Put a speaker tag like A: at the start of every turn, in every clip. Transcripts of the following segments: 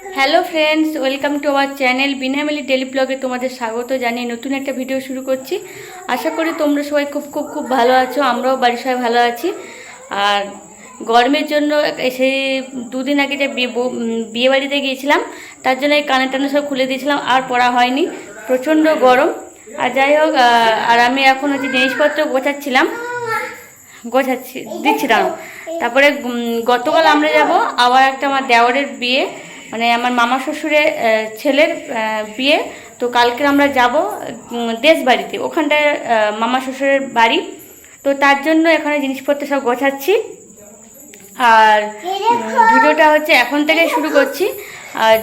A: Hello friends welcome to our channel বিনামিলি daily ব্লগে তোমাদের স্বাগত জানিয়ে নতুন একটা ভিডিও শুরু করছি। আশা করি তোমরা সবাই খুব খুব খুব ভালো আছো, আমরাও বাড়ির সবাই ভালো আছি। আর গরমের জন্য সেই দুদিন আগে যে বিয়ে বাড়িতে গিয়েছিলাম, তার জন্য এই কানে টানে সব খুলে দিয়েছিলাম, আর পড়া হয়নি, প্রচণ্ড গরম। আর যাই হোক আর আমি এখন হচ্ছে জিনিসপত্র গোছাচ্ছিলাম, গোছাচ্ছি, দিচ্ছি, দাঁড়াও। তারপরে গতকাল আমরা যাব আবার একটা আমার দেওয়ারের বিয়ে মানে আমার মামা শ্বশুরের ছেলের বিয়ে। তো কালকে আমরা যাব দেশ বাড়িতে ওখানটায় মামা শ্বশুরের বাড়ি। তো তার জন্য এখানে জিনিসপত্র সব গোছাচ্ছি। আর ভিডিওটা হচ্ছে এখন থেকে শুরু করছি। আর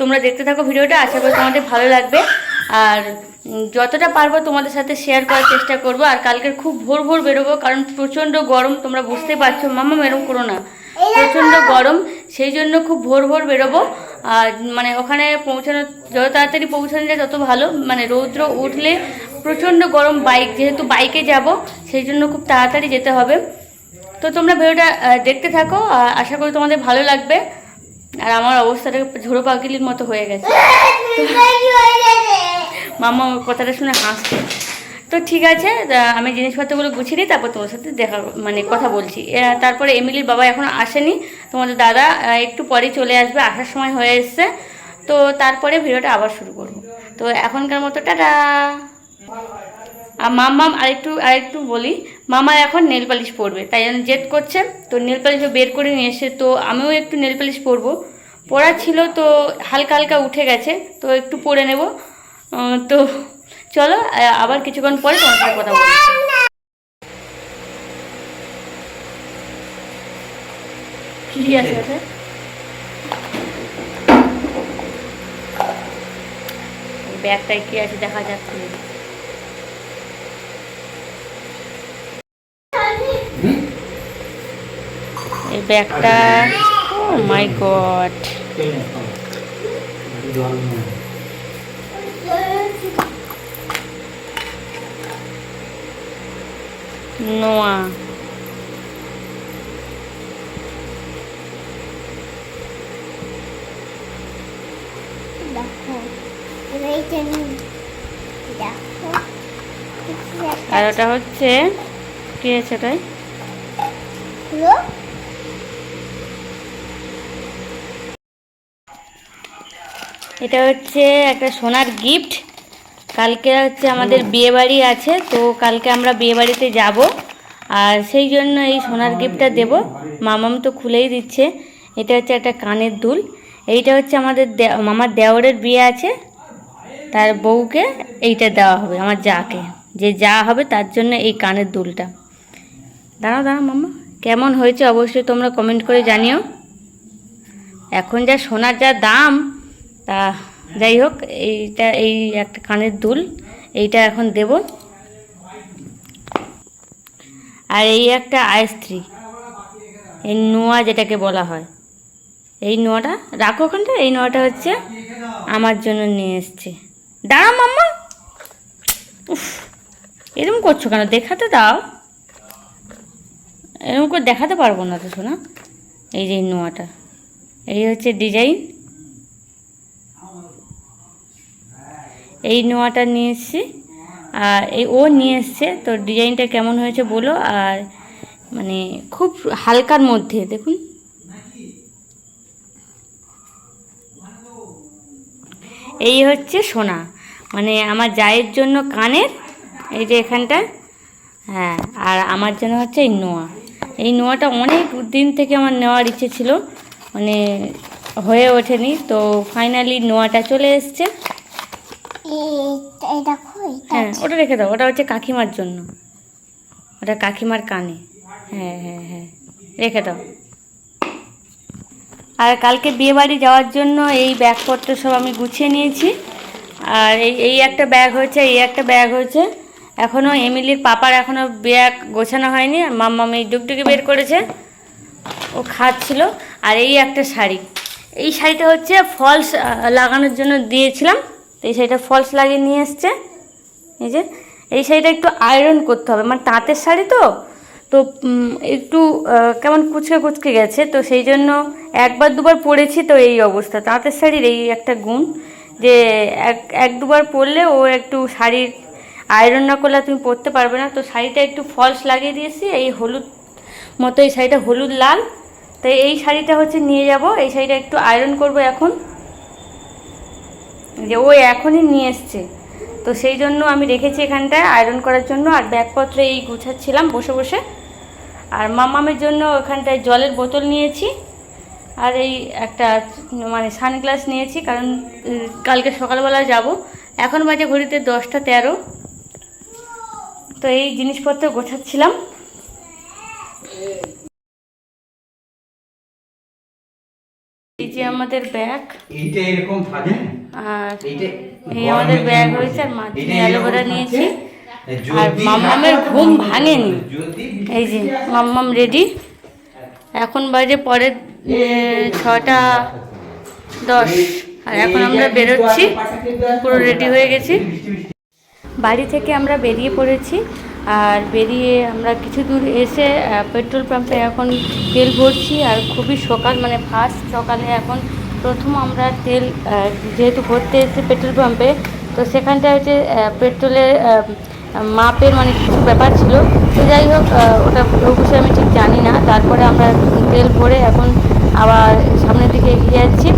A: তোমরা দেখতে থাকো ভিডিওটা। আশা করি তোমাদের ভালো লাগবে। আর যতটা পারব তোমাদের সাথে শেয়ার করার চেষ্টা করব। আর কালকের খুব ভোর ভোর বেরোবো, কারণ প্রচণ্ড গরম, তোমরা বুঝতে পারছ মামা এরম করো না। প্রচণ্ড গরম সেই জন্য খুব ভোর ভোর বেরোবো। আর মানে ওখানে পৌঁছানো, যত তাড়াতাড়ি পৌঁছানো যায় তত ভালো। মানে রৌদ্র উঠলে প্রচণ্ড গরম বাইক যেহেতু বাইকে যাব, সেই জন্য খুব তাড়াতাড়ি যেতে হবে। তো তোমরা ভিডিওটা দেখতে থাকো, আর আশা করি তোমাদের ভালো লাগবে। আর আমার অবস্থাটা ঝোড়ো পাখিলির মতো হয়ে গেছে। মামা কথাটা শুনে হাসছে। তো ঠিক আছে আমি জিনিসপত্রগুলো গুছিয়ে নিই, তারপর তোমার সাথে দেখা মানে কথা বলছি। তারপরে এমিলির বাবা এখনও আসেনি। তোমাদের দাদা একটু পরে চলে আসবে, আসার সময় হয়ে এসছে। তো তারপরে ভিডিওটা আবার শুরু করব। তো এখনকার মতো, টাটা! আর মাম্মাম আরেকটু আরেকটু বলি মামা এখন নেল পালিশ পরবে, তাই জন্য জেদ করছে। তো নেল পালিশও বের করে নিয়ে এসে তো আমিও একটু নেল পালিশ পরবো। পরা ছিল তো হালকা হালকা উঠে গেছে, তো একটু পরে নেব। তো চলো আবার কিছুক্ষণ পরে তোমার কথা বলছি কি আছে ওতে? ব্যাগটায় কি আছে দেখা যাচ্ছে এই ব্যাগটা মাই গড। নোয়া
B: দেখো এইটা নিন দেখো
A: আর ওটা হচ্ছে কি আছে ওটাই এটা হচ্ছে একটা সোনার গিফট। কালকে হচ্ছে আমাদের বিয়ে বাড়ি আছে তো কালকে আমরা বিয়ে বাড়িতে যাব। আর সেই জন্য এই সোনার গিফটটা দেব। মামাম তো খুলেই দিচ্ছে। এটা হচ্ছে একটা কানের দুল। এইটা হচ্ছে আমাদের মামার দেওরের বিয়ে আছে। তার বউকে এইটা দেওয়া হবে, আমার যাকে। যে যা হবে তার জন্য এই কানের দুলটা। দাঁড়াও দাঁড়াও মামা কেমন হয়েছে অবশ্যই তোমরা কমেন্ট করে জানিও। এখন যা সোনার যা দাম, তা যাই হোক, এইটা এই একটা কানের দুল, এইটা এখন দেব। আর এই একটা আয়স্ত্রী এই নোয়া যেটাকে বলা হয়। এই নোয়াটা, রাখো ওখানটা, এই নোয়াটা হচ্ছে আমার জন্য নিয়ে এসছে। দাঁড়া মাম্মা। উফ এরকম করছ কেন? দেখাতে দাও। এরকম করে দেখাতে পারব না তো, শোনা। এই যে নোয়াটা। এই হচ্ছে ডিজাইন। এই নোয়াটা নিয়ে এসছি। আর এই ও নিয়ে এসছে। তো ডিজাইনটা কেমন হয়েছে বলো? আর মানে খুব হালকার মধ্যে, দেখুন। এই হচ্ছে সোনা। মানে আমার জায়ের জন্য কানের এই যে এখানটা হ্যাঁ আর আমার জন্য হচ্ছে এই নোয়া। এই নোয়াটা অনেক দিন থেকে আমার নেওয়ার ইচ্ছে ছিল মানে হয়ে ওঠেনি তো ফাইনালি নোয়াটা চলে এসছে। হ্যাঁ ওটা রেখে দাও ওটা হচ্ছে কাকিমার জন্য। ওটা কাকিমার কানে। হ্যাঁ হ্যাঁ হ্যাঁ রেখে দাও। আর কালকে বিয়ে বাড়ি যাওয়ার জন্য এই ব্যাগপত্র সব আমি গুছিয়ে নিয়েছি। আর এই এই একটা ব্যাগ হয়েছে, এই একটা ব্যাগ হয়েছে। এখনও এমিলির পাপার এখনও ব্যাগ গোছানো হয়নি মাম্মা এই ডুগডুগি বের করেছে। ও খাচ্ছিল। আর এই একটা শাড়ি। এই শাড়িটা হচ্ছে ফলস লাগানোর জন্য দিয়েছিলাম। তো এই শাড়িটা ফলস লাগিয়ে নিয়ে এসছে। এই যে, এই শাড়িটা একটু আয়রন করতে হবে। মানে তাঁতের শাড়ি তো তো একটু কেমন কুচকে কুচকে গেছে, তো সেই জন্য একবার দুবার পরেছি তো এই অবস্থা। তাঁতের শাড়ির এই একটা গুণ যে এক এক দুবার পরলে ও একটু শাড়ির আয়রন না করলে তুমি পরতে পারবে না। তো শাড়িটা একটু ফলস লাগিয়ে দিয়েছি, এই হলুদ মতো, এই শাড়িটা হলুদ লাল। তো এই শাড়িটা হচ্ছে নিয়ে যাব, এই শাড়িটা একটু আয়রন করব এখন। যে ও এখনই নিয়ে এসছে। তো সেই জন্য আমি রেখেছি এখানটায় আয়রন করার জন্য, আর ব্যাগপত্র এই গুছাচ্ছিলাম বসে বসে। আর মামামের জন্য ওখানটায় জলের বোতল নিয়েছি। আর এই একটা মানে সানগ্লাস নিয়েছি কারণ কালকে সকালবেলা যাব। এখন বাজে ঘড়িতে দশটা তেরো। তো এই জিনিসপত্র গোছাচ্ছিলাম। এই যে আমাদের ব্যাগ।
C: এইটা এরকম থাকে
A: আর এই আমাদের ব্যাগ হয়েছে আর
C: এটা
A: অ্যালোভেরা নিয়েছি। আর মাম্মামের ঘুম ভাঙেনি। এই যে মাম্মাম রেডি এখন বাজে পরে ছটা দশ। আর এখন আমরা বেরোচ্ছি। পুরো রেডি হয়ে গেছি। বাড়ি থেকে আমরা বেরিয়ে পড়েছি। আর বেরিয়ে আমরা কিছু দূর এসে পেট্রোল পাম্পে এখন তেল ভরছি। আর খুবই সকাল মানে ফার্স্ট সকালে এখন প্রথম আমরা তেল যেহেতু ভরতে এসেছি পেট্রোল পাম্পে তো সেখানটায় হচ্ছে পেট্রোলের মাপের মানে কিছু ব্যাপার ছিল। তো যাই হোক ওটা বিষয়ে আমি ঠিক জানি না। তারপরে আমরা তেল ভরে এখন আবার সামনের দিকে এগিয়ে যাচ্ছি।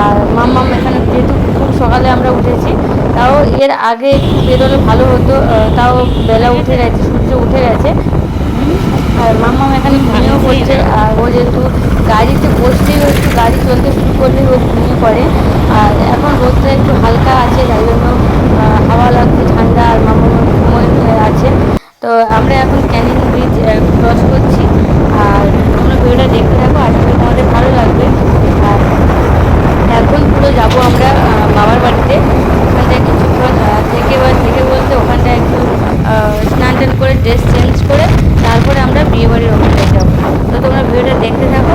A: আর মাম্মাম এখানে যেহেতু খুব সকালে আমরা উঠেছি, তাও এর আগে একটু বেরোলে ভালো হতো। তাও বেলা উঠে গেছে, সূর্য উঠে গেছে। আর মাম্মাম এখানে ঘুমিয়েও পড়ছে। আর ও যেহেতু গাড়িতে বসলেই ও একটু গাড়ি চলতে শুরু করলেই ও ঘুমিয়ে পড়ে। আর এখন রোদটা একটু হালকা আছে, যাই জন্য হাওয়া লাগছে, ঠান্ডা, আর মাম্মাম আছে। তো আমরা এখন ক্যানিং ব্রিজ ক্রস করছি। আর তোমরা ভিডিওটা দেখতে থাকো, আশা করি তোমাদের ভালো লাগবে। আর এখন পুরো যাব আমরা বাবার বাড়িতে। ওখানটায় কিছুক্ষণ থেকে বা, থেকে বলতে ওখানটায় একটু স্নান টান করে ড্রেস চেঞ্জ করে তারপরে আমরা বিয়ে বাড়ির ওখানটায় যাব। তো তোমরা ভিডিওটা দেখতে থাকো।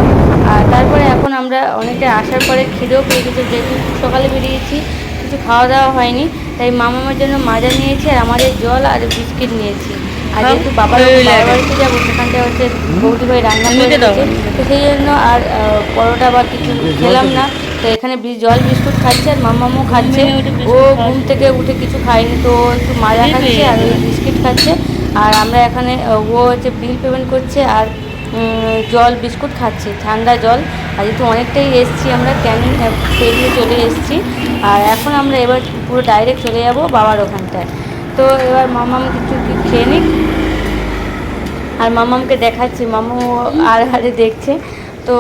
A: আর তারপরে এখন আমরা অনেকটা আসার পরে খিদেও পেয়ে গেছে। যেহেতু সকালে বেরিয়েছি কিছু খাওয়া দাওয়া হয়নি তাই মামামার জন্য মাজা নিয়েছি আর আমাদের জল আর বিস্কিট নিয়েছি। আর যেহেতু বাবার বাড়িতে যাব সেখানটায় হচ্ছে বৌদি ভাই রান্না করে তো সেই জন্য আর পরোটা বা কিছু খেলাম না। তো এখানে জল বিস্কুট খাচ্ছে আর মামামও খাচ্ছে। ও ঘুম থেকে উঠে কিছু খায়নি তো ও একটু মাজা খাচ্ছে আর বিস্কিট খাচ্ছে। আর আমরা এখানে ও হচ্ছে বিল পেমেন্ট করছে আর জল বিস্কুট খাচ্ছি ঠান্ডা জল। আর যেহেতু অনেকটাই এসছি আমরা ক্যানিং পেরিয়ে চলে এসছি। আর এখন আমরা এবার পুরো ডাইরেক্ট চলে যাব বাবার ওখানটায়। তো এবার মামাম কিছু কি খেয়ে নিক? আর মামামকে দেখাচ্ছি মামু আর হারে দেখছে। তো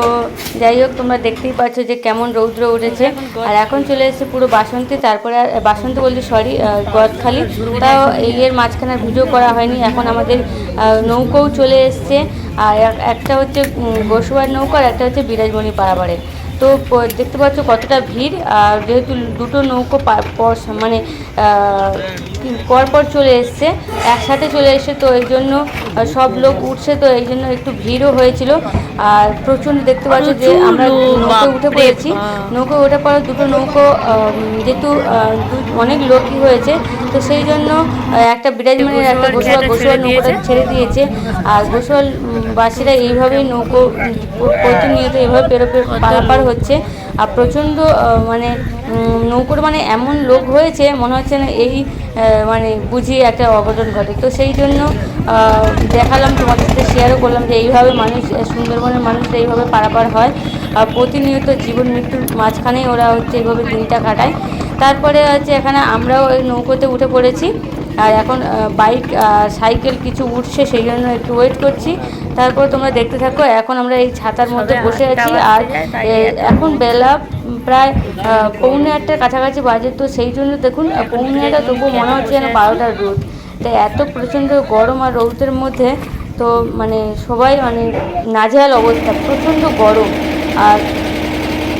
A: যাই হোক তোমরা দেখতেই পাচ্ছ যে কেমন রৌদ্র উঠেছে। আর এখন চলে এসেছে পুরো বাসন্তী তারপরে বাসন্তী বলতে সরি গদখালি। তাও এর মাঝখানে ভিডিও করা হয়নি এখন আমাদের নৌকোও চলে এসছে। আর একটা হচ্ছে উম, বসুয়ার নৌকো আর একটা হচ্ছে বিরাজমণি পাড়াবাড়ে তো দেখতে পাচ্ছ কতটা ভিড়। আর যেহেতু দুটো নৌকো মানে আহ, কি- পর পর চলে এসছে একসাথে চলে এসছে তো এই জন্য সব লোক উঠছে তো এই জন্য একটু ভিড়ও হয়েছিল। আর প্রচণ্ড দেখতে পাচ্ছ যে আমরা নৌকো উঠে পড়েছি। নৌকো উঠে পরে দুটো নৌকো যেহেতু অনেক লোকই হয়েছে তো সেই জন্য একটা বিরাজমানের একটা গোসল গোসল নৌকোটা ছেড়ে দিয়েছে। আর গোসল উম, বাসীরা এইভাবেই নৌকো প্রতিনিয়ত এইভাবে পেরো পারাপার হচ্ছে। আর প্রচণ্ড মানে নৌকোর মানে এমন লোক হয়েছে, মনে হচ্ছে না এই মানে বুঝি একটা অঘটন ঘটে। তো সেই জন্য দেখালাম, তোমাদের সাথে শেয়ারও করলাম যে এইভাবে মানুষ সুন্দরবনের মানুষরা এইভাবে পারাপার হয়। আর প্রতিনিয়ত জীবন মৃত্যুর মাঝখানেই ওরা হচ্ছে এইভাবে দিনটা কাটায়। তারপরে হচ্ছে এখানে আমরাও ওই নৌকোতে উঠে পড়েছি। আর এখন বাইক সাইকেল কিছু উঠছে সেই জন্য একটু ওয়েট করছি। তারপর তোমরা দেখতে থাকো এখন আমরা এই ছাতার মধ্যে বসে আছি। আর এখন বেলা প্রায় পৌনে আটটার কাছাকাছি বাজে। তো সেই জন্য দেখুন পৌনে আটটা তবুও মনে হচ্ছে যেন বারোটার রোদ তাই এত প্রচণ্ড গরম আর রৌদ্রের মধ্যে তো মানে সবাই মানে নাজেহাল অবস্থা প্রচণ্ড গরম। আর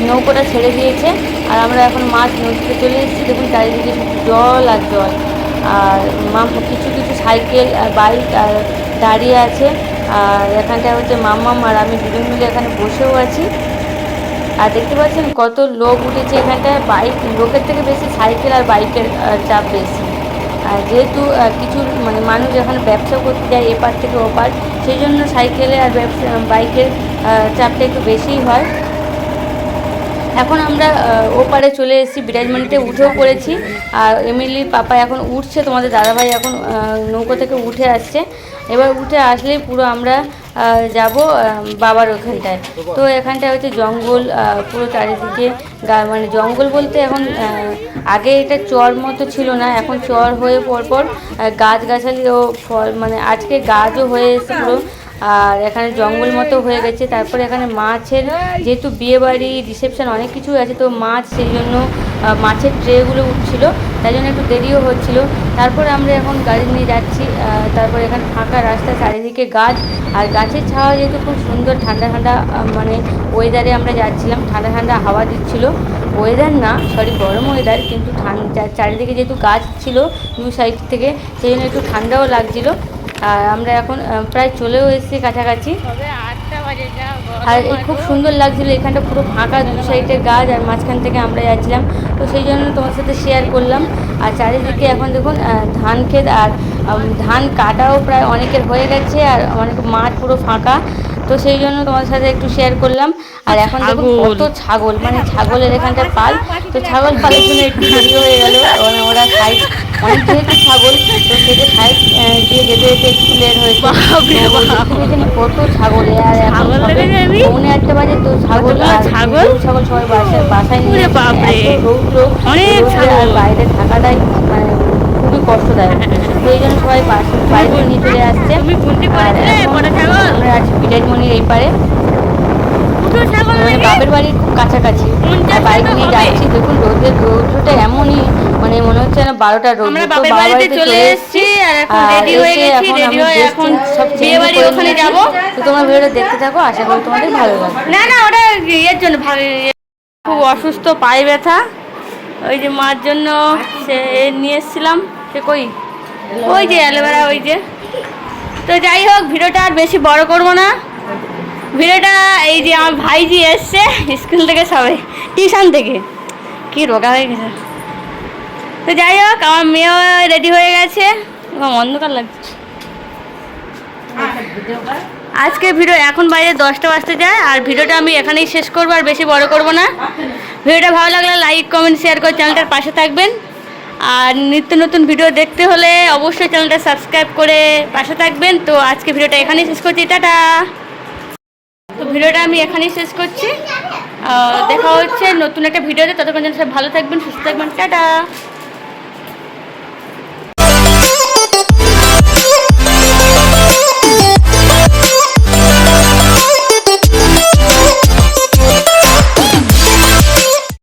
A: নৌকোটা ছেড়ে দিয়েছে। আর আমরা এখন মাছ নদীতে চলে এসেছি। দেখুন চারিদিকে জল আর জল। আর কিছু কিছু সাইকেল আর বাইক, আর দাঁড়িয়ে আছে। আর এখানটায় হচ্ছে মাম্মাম আর আমি দুজন মিলে এখানে বসেও আছি। আর দেখতে পাচ্ছেন কত লোক উঠেছে এখানটায়। বাইক, লোকের থেকে বেশি সাইকেল আর বাইকের চাপ বেশি। আর যেহেতু কিছু মানে মানুষ এখানে ব্যবসা করতে যায় এপার থেকে ওপার, সেই জন্য সাইকেলে আর ব্যবসা, বাইকের চাপটা একটু বেশিই হয়। এখন আমরা ওপারে চলে এসেছি, বিরাজমানিতে উঠেও পড়েছি। আর এমিলির পাপা এখন উঠছে, তোমাদের দাদাভাই এখন নৌকো থেকে উঠে আসছে। এবার উঠে আসলেই পুরো আমরা যাব বাবার ওখানটায়। তো এখানটায় হচ্ছে জঙ্গল পুরো চারিদিকে মানে জঙ্গল বলতে এখন আগে এটা চর মতো ছিল না, এখন চর হয়ে পরপর গাছগাছালি ও ফল মানে আজকে গাছও হয়ে এসেছে পুরো। আর এখানে জঙ্গল মতো হয়ে গেছে। তারপরে এখানে মাছের যেহেতু বিয়েবাড়ি রিসেপশন অনেক কিছুই আছে, তো মাছ সেই জন্য মাছের ট্রেগুলো উঠছিল। তাই জন্য একটু দেরিও হচ্ছিল। তারপরে আমরা এখন গাড়ি নিয়ে যাচ্ছি তারপরে এখানে ফাঁকা রাস্তা, চারিদিকে গাছ। আর গাছের ছাওয়া যেহেতু খুব সুন্দর, ঠান্ডা ঠান্ডা মানে ওয়েদারে আমরা যাচ্ছিলাম, ঠান্ডা ঠান্ডা হাওয়া দিচ্ছিল। ওয়েদার না সরি গরম ওয়েদার কিন্তু ঠান্ডা চারিদিকে যেহেতু গাছ ছিল দু সাইড থেকে, সেই জন্য একটু ঠান্ডাও লাগছিল। আর আমরা এখন প্রায় চলেও এসেছি কাছাকাছি। আর এই খুব সুন্দর লাগছিল এখানটা পুরো ফাঁকা দু সাইডে গাছ আর মাঝখান থেকে আমরা যাচ্ছিলাম। তো সেই জন্য তোমার সাথে শেয়ার করলাম। আর চারিদিকে এখন দেখুন ধান ক্ষেত আর ধান কাটাও প্রায় অনেকের হয়ে গেছে আর অনেক মাঠ পুরো ফাঁকা। তো সেই জন্য তোমার সাথে একটু শেয়ার করলাম। আর এখন দেখুন কত ছাগল। মানে ছাগলের এখানটা পাল। তো ছাগল পালের জন্য একটু দেরি হয়ে গেল মানে ওরা সাইড অনেক যেহেতু ছাগল তো সেটা সাইড দিয়ে যেতে যেতে একটু লেট হয়েছে। দেখতে কত ছাগল? আর এখন পৌনে আটটা বাজে তো ছাগল ছাগল? ছাগল সবাই বাসায় বাসায় নিয়ে অনেক ছাগল। বাইরে থাকাটাই মানে খুবই কষ্টদায়ক। তো এই জন্য সবাই বাইরে নিয়ে চলে আসছে। আমরা আছি বিরাজমণির এই পারে মানে বাপের বাড়ির খুব কাছাকাছি। বাইক নিয়ে যাচ্ছি। দেখুন রোদের রৌদ্রটা এমনই মানে মনে হচ্ছে না বারোটা রোদ। তো
D: বাড়িতে চলে এসেছি আর এখন রেডি হয়ে গেছি রেডি হয়ে এখন
A: change সব
D: বিয়ে বাড়ি ওখানে। যাব।
A: তো তোমরা ভিডিওটা দেখতে থাকো আশা করি তোমাদের ভালো লাগবে।
D: না না ওটা ইয়ের জন্য ভালো- খুব অসুস্থ পায়ে ব্যথা। ওই যে মার জন্য সে নিয়ে এসেছিলাম। সে কই? ওই যে অ্যালোভেরা, ওই যে। তো যাই হোক, ভিডিওটা আর বেশি বড় করব না। ভিডিওটা এই যে আমার ভাইজি এসছে স্কুল থেকে সবে টিউশন থেকে। কি রোগা হয়ে গেছে। তো যাই হোক, আমার মেয়েও রেডি হয়ে গেছে। অন্ধকার লাগছে। আজকে ভিডিও এখন বাইরে দশটা বাজতে যায়, আর ভিডিওটা আমি এখানেই শেষ করব, আর বেশি বড় করব না। ভিডিওটা ভালো লাগলে লাইক কমেন্ট শেয়ার করে চ্যানেলটার পাশে থাকবেন। আর নিত্য নতুন ভিডিও দেখতে হলে অবশ্যই চ্যানেলটা সাবস্ক্রাইব করে পাশে থাকবেন। তো আজকে ভিডিওটা এখানেই শেষ করছি, টাটা। তো ভিডিওটা আমি এখানেই শেষ করছি। দেখা হচ্ছে নতুন একটা ভিডিওতে ততক্ষণ যেন সব ভালো থাকবেন, সুস্থ থাকবেন। টাটা।